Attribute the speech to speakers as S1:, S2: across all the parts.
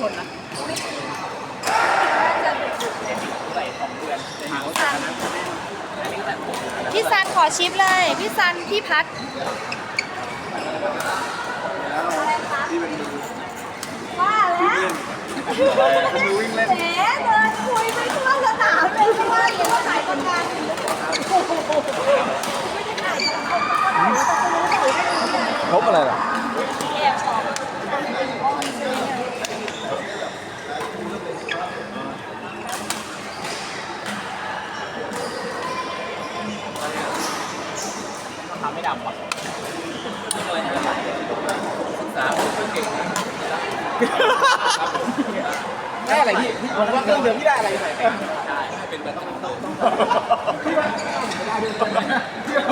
S1: ทนนะ
S2: ใส่สองเดือนในหางอันนั้นอันนี้แต่ผม
S3: พี่ซันขอชิปเลย พี่ซัน พี่พัด
S4: ที่เป็นมือ
S3: ว่าแล้ว
S4: เป็นมือวิ่งเล่น
S3: แหมเดินคุยไปทั่วสนามเลยเพราะว่าเดี๋ยวว่าถ่ายคนงานอยู่ไม่ได้ถ่ายคนคนก็ได้
S4: ลบอะไรล่ะ
S3: แอบออก
S2: ทำไม่ดำ ว่ะนี่เลยจะไหลศึกษาเก่ง
S4: ได้อะไรพี่ผมว่าเครื่องเดิมพี่ได้อะไรใส่
S2: ใช่เป็นแบบต้องต้องต้อง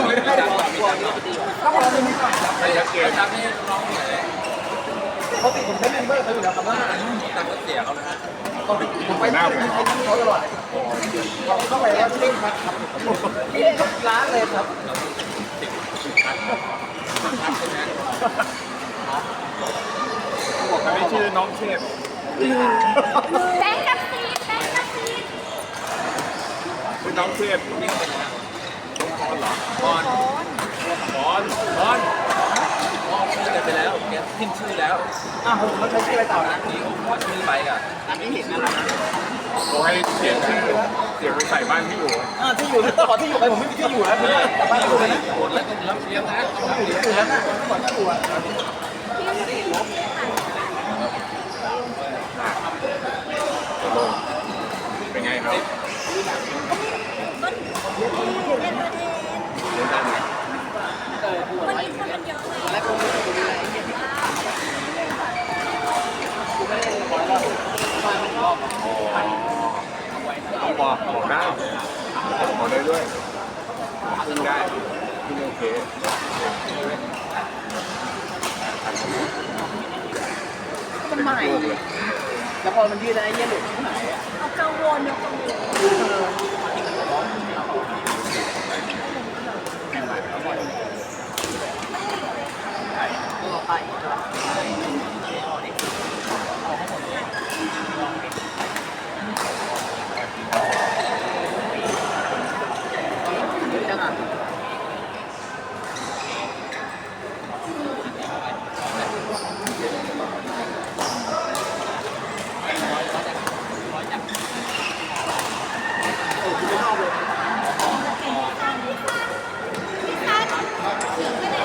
S4: ไม่ได้หรอกต้องรอดูนิดหน่อย
S2: ไม่ยักเกมทำให้น้องเหนื่อย
S4: เขาติดผมใช้เมมเบอร์เขาอยู่แล้วครับว่า
S2: ตังค์เสียเขานะฮะ
S4: ผมไปหน้าผมเขาตลอดเขาเข้าไปว่าเล่นพัดครับพี่ทุกร้านเลยครับ
S5: บ อกไม่ชื่อน้องเชฟ
S3: แบงค์กับซีดแบงค์กับซีด
S5: คือน้องเชฟนี่เป็นน้องคอนเหรอบ
S2: อล
S5: บอลบอล
S2: บอลชื่อกันไปแล้วแกทิ้งชื่อแล้ว
S4: อ้าวผมเขาใช้ชื่ออะไรต่อนะ
S2: นี่ผมว่าชื่อไปอะ
S4: อันนี้เห็นนะครับ
S5: บอกให้เขียนชื่อ เขียนไปใส่บ้านที่อยู่
S4: อ่าที่อยู่ต้องขอที่อยู่ไปผมไม่มีที่อยู่แล้วพี่แต่บ้านที่อยู่นะ
S2: โหดแล้วก็รับเลี้ยงนะ
S4: อยู่แล้วนะขอที่อยู่อะ
S5: เป็นไงครับ
S3: วันนี้คนมันเยอะเลย
S5: เอาบอกบอกได้บอกได้ด้วยขึ้นได้ขึ้นโอเค
S4: มันใหม่แล้วพอมันยืดแล้วไอ้เยี่ยหลุดที่ไหนอะ
S3: เอากังวลเอากังวล
S4: ต่อไปเยอะจังอะ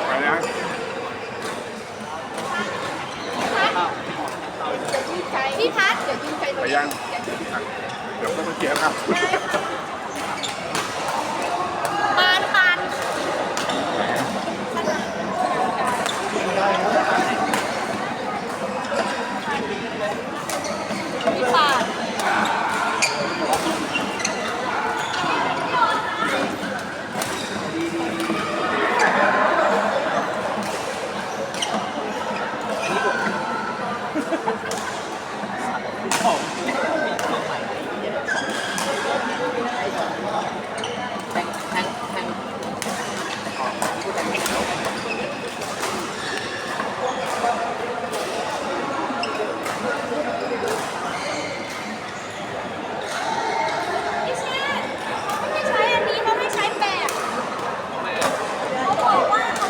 S5: ไปนะ
S3: พี่พัดเดี๋ยวยิงไป
S5: ไปยัง เดี๋ยวก็ต้องเขียนครับ
S3: ปานปานพี่ปานไม่ใช่เขาไม่ใช้อันนี้เขาไม่ใช้แบบเขาบอกว่าเขา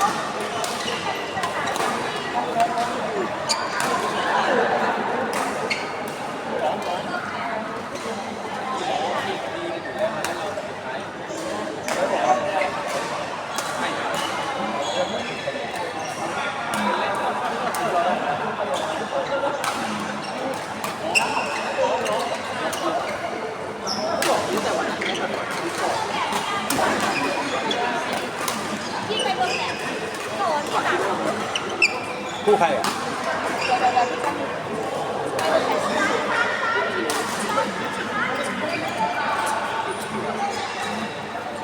S3: ที่ไปบนแบบโดนที่ตัด
S4: คู่ใครอะ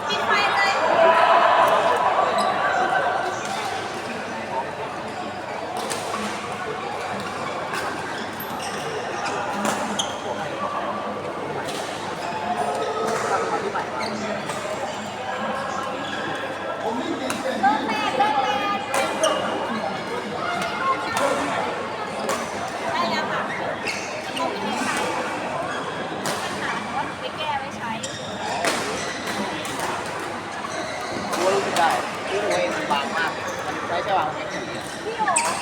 S3: ปิดไฟเลย เลิกแม่เลิกแม่ วาง